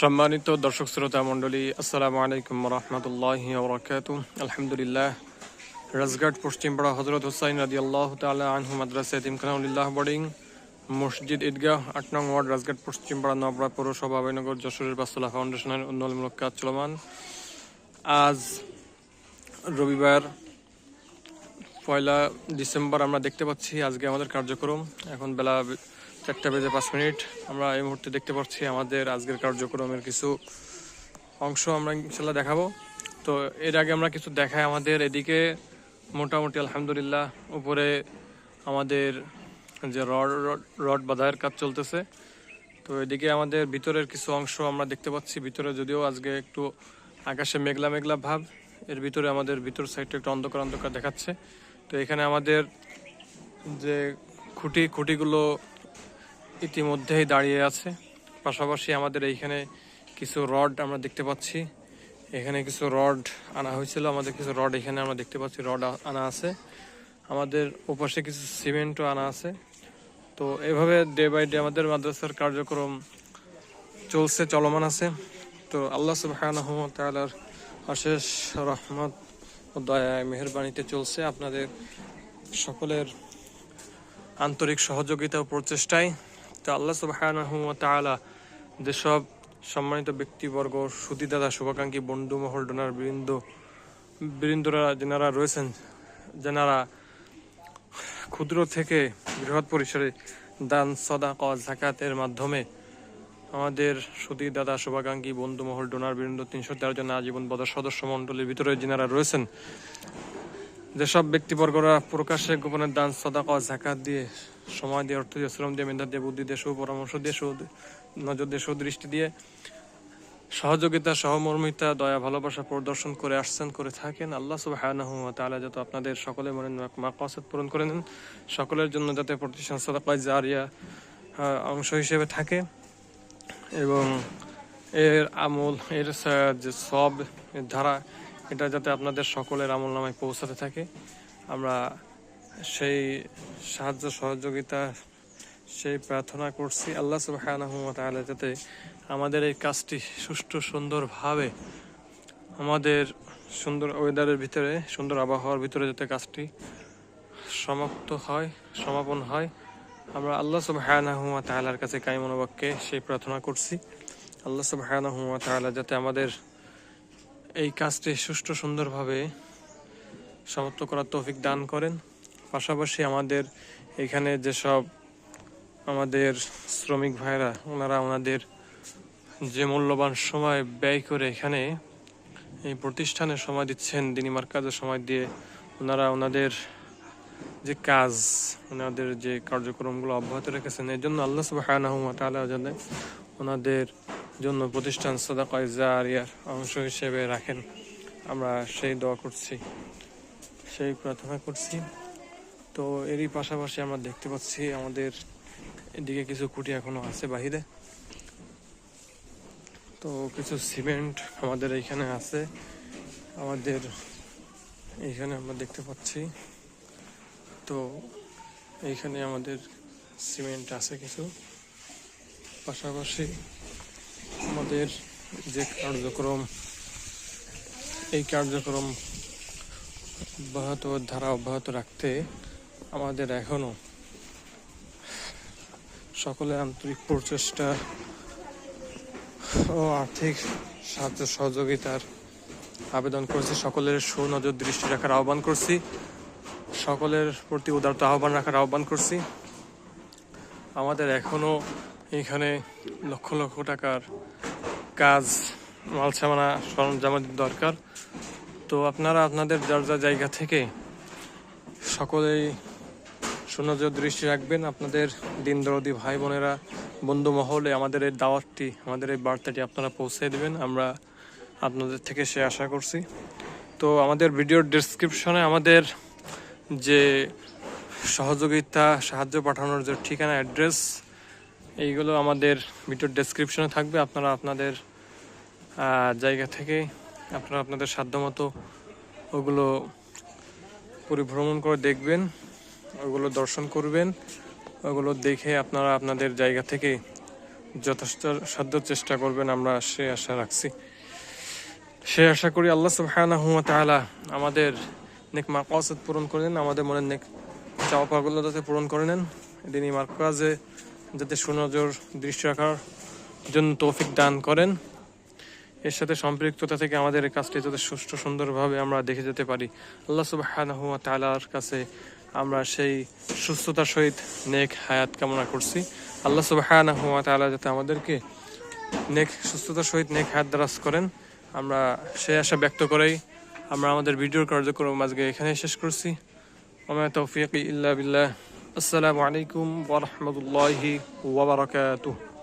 সম্মানিত দর্শক শ্রোতা মণ্ডলী, আসসালামু আলাইকুম রহমতুল্লাহ বরকাত আলহামদুলিল্লাহ, রাজঘাট, পশ্চিমপাড়া হজরত হুসাইন রাজি আল্লাহ তালা আনহু মাদ্রাসা বোর্ডিং, মসজিদ ঈদগাহ, আট নং ওয়ার্ড, রাজঘাট, পশ্চিমপাড়া নবরা পৌরসভা, আবাইনগর, যশোরের বাসুল্লাহ ফাউন্ডেশনের উন্নয়নমূলক কাজ চলমান। আজ রবিবার, পয়লা ডিসেম্বর আমরা দেখতে পাচ্ছি, আজকে আমাদের কার্যক্রম। এখন বেলা চারটা বেজে পাঁচ মিনিট। আমরা এই মুহূর্তে দেখতে পাচ্ছি আমাদের আজকের কার্যক্রমের কিছু অংশ আমরা ইনশাল্লাহ দেখাবো। তো এর আগে আমরা কিছু দেখাই আমাদের এদিকে। মোটামুটি আলহামদুলিল্লাহ উপরে আমাদের যে রড, রড- বাঁধাইয়ের কাজ চলতেছে। তো এদিকে আমাদের ভিতরের কিছু অংশ আমরা দেখতে পাচ্ছি। ভিতরে যদিও আজকে একটু আকাশে মেঘলা মেঘলা ভাব, এর ভিতরে আমাদের ভিতর সাইডটা একটু অন্ধকার অন্ধকার দেখাচ্ছে। তো এখানে আমাদের যে খুঁটি, খুঁটিগুলো ইতিমধ্যেই দাঁড়িয়ে আছে। পাশাপাশি আমাদের এইখানে কিছু রড আমরা দেখতে পাচ্ছি। এখানে কিছু রড আনা হয়েছিল। আমাদের কিছু রড এখানে আমরা দেখতে পাচ্ছি, রড আনা আছে। আমাদের ওপাশে কিছু সিমেন্টও আনা আছে। তো এভাবে ডে বাই ডে আমাদের মাদ্রাসার কার্যক্রম চলছে, চলমান আছে। তো আল্লাহ সুবহানাহু ওয়া তাআলার অশেষ রহমত দয়া মেহেরবানিতে চলছে আপনাদের সকলের আন্তরিক সহযোগিতা ও প্রচেষ্টায়। তো আল্লাহ সুবহানাহু ওয়া তাআলা যেসব সম্মানিত ব্যক্তিবর্গ সুদীদাদা শুভাকাঙ্ক্ষী বন্ধু মহল ডোনার, বৃন্দ, বৃন্দরা, যেনারা রয়েছেন, যেনারা ক্ষুদ্র থেকে বৃহৎ পরিসরে দান, সদাক, জাকাতের মাধ্যমে আমাদের সুদী দাদা শুভাকাঙ্ক্ষী বন্ধু মহল ডোনার, বৃন্দ তিনশো তেরো জন আজীবন বদর সদস্য মণ্ডলীর ভিতরে যিনারা রয়েছেন, যেসব ব্যক্তিবর্গরা প্রকাশ্যে গোপনের দান, সদাক, জাকাত দিয়ে সময় দিয়ে, অর্থ দিয়ে, শ্রম দিয়ে, মেধা দিয়ে, বুদ্ধি দিয়ে সুপরামর্শ দিয়ে, সু- নজর দিয়ে, সুদৃষ্টি দিয়ে সহযোগিতা, সহমর্মিতা, দয়া, ভালোবাসা প্রদর্শন করে আসছেন, করে থাকেন। আল্লাহ সুবহানাহু ওয়া তাআলা যাতে আপনাদের সকলে মনে মাকাসাদ পূরণ করে নেন, সকলের জন্য যাতে প্রতিষ্ঠান সাদাকায় জারিয়া অংশ হিসেবে থাকে এবং এর আমল, এর যে সব ধারা, এটা যাতে আপনাদের সকলের আমল নামায় পৌঁছাতে থাকে। আমরা সেই সাহায্য সহযোগিতা, সেই প্রার্থনা করছি আল্লাহ সুবহানাহু ওয়া তাআলা যাতে আমাদের এই কাজটি সুষ্ঠু, সুন্দরভাবে আমাদের সুন্দর ওয়েদারের ভিতরে, সুন্দর আবহাওয়ার ভিতরে যাতে কাজটি সমাপ্ত হয়, সমাপন হয়। আমরা আল্লাহ সুবহানাহু ওয়া তাআলার কাছে কাইমনোবাক্যে সেই প্রার্থনা করছি। আল্লাহ সুবহানাহু ওয়া তাআলা যাতে আমাদের এই কাজটি সুষ্ঠু, সুন্দরভাবে সমাপ্ত করার তৌফিক দান করেন। পাশাপাশি আমাদের এখানে যেসব আমাদের শ্রমিক ভাইরা ওনারা ওনাদের যে মূল্যবান সময় ব্যয় করে এখানে এই প্রতিষ্ঠানে সময় দিচ্ছেন দিনিমার কাজে সময় দিয়ে ওনারা ওনাদের যে কাজ, ওনাদের যে কার্যক্রমগুলো অব্যাহত রেখেছেন এর জন্য আল্লাহ সুবহানাহু ওয়া তাআলা যেন ওনাদের জন্য প্রতিষ্ঠান সাদাকায়ে জারিয়ার অংশ হিসেবে রাখেন। আমরা সেই দোয়া করছি, সেই প্রার্থনা করছি। তো এরই পাশাপাশি আমরা দেখতে পাচ্ছি আমাদের এদিকে কিছু খুঁটি এখনও আছে বাহিরে। তো কিছু সিমেন্ট আমাদের এইখানে আছে। আমাদের এইখানে আমরা দেখতে পাচ্ছি। তো এইখানে আমাদের সিমেন্ট আছে কিছু। পাশাপাশি আমাদের যে কার্যক্রম, এই কার্যক্রম অব্যাহত, ধারা অব্যাহত রাখতে আমাদের এখনও সকলে আন্তরিক প্রচেষ্টা ও আর্থিক সাহায্য সহযোগিতার আবেদন করছি। সকলের সুনজর দৃষ্টি রাখার আহ্বান করছি। সকলের প্রতি উদারত আহ্বান রাখার আহ্বান করছি। আমাদের এখনও এখানে লক্ষ লক্ষ টাকার কাজ মাল সামানা সরঞ্জামাদির দরকার। তো আপনারা আপনাদের যার যা জায়গা থেকে সকলেই সুনজর দৃষ্টি রাখবেন। আপনাদের দিন দরদি ভাই বোনেরা, বন্ধু মহলে আমাদের এই দাওয়াতটি, আমাদের এই বার্তাটি আপনারা পৌঁছে দেবেন। আমরা আপনাদের থেকে সে আশা করছি। তো আমাদের ভিডিওর ডেসক্রিপশনে আমাদের যে সহযোগিতা, সাহায্য পাঠানোর যে ঠিকানা অ্যাড্রেস এইগুলো আমাদের ভিডিওর ডেসক্রিপশনে থাকবে। আপনারা আপনাদের জায়গা থেকে আপনারা আপনাদের সাধ্যমতো ওগুলো পরিভ্রমণ করে দেখবেন। ওগুলো দর্শন করবেন ওগুলো দেখে আপনারা আপনাদের জায়গা থেকে যথেষ্ট সাধ্য চেষ্টা করবেন, আমরা সে আশা রাখছি। সে আশা করি আল্লাহ সুবহানাহু ওয়া তাআলা আমাদের নেক মাকাসদ পূরণ করে নেন, আমাদের মনের নেক চাওয়া পাওয়াগুলো যাতে পূরণ করে নেন। এদিন এই মার্কাজে যাতে সুনজর, দৃষ্টি রাখার জন্য তৌফিক দান করেন। এর সাথে সম্পৃক্ততা থেকে আমাদের কাজটি যাতে সুষ্ঠু সুন্দরভাবে আমরা দেখে যেতে পারি। আল্লাহ সুবহানাহু ওয়া তাআলার কাছে আমরা সেই সুস্থতার সহিত নেক হায়াত কামনা করছি। আল্লাহ তাআলা যাতে আমাদেরকে নেক সুস্থতার সহিত নেক হায়াত দারাজ করেন। আমরা সেই আশা ব্যক্ত করেই আমরা আমাদের ভিডিওর কার্যক্রম আজকে এখানে শেষ করছি। ওমা তৌফিক ইল্লা বিল্লাহ। আসসালামু আলাইকুম ওয়া রাহমাতুল্লাহি ওয়া বারাকাতুহু।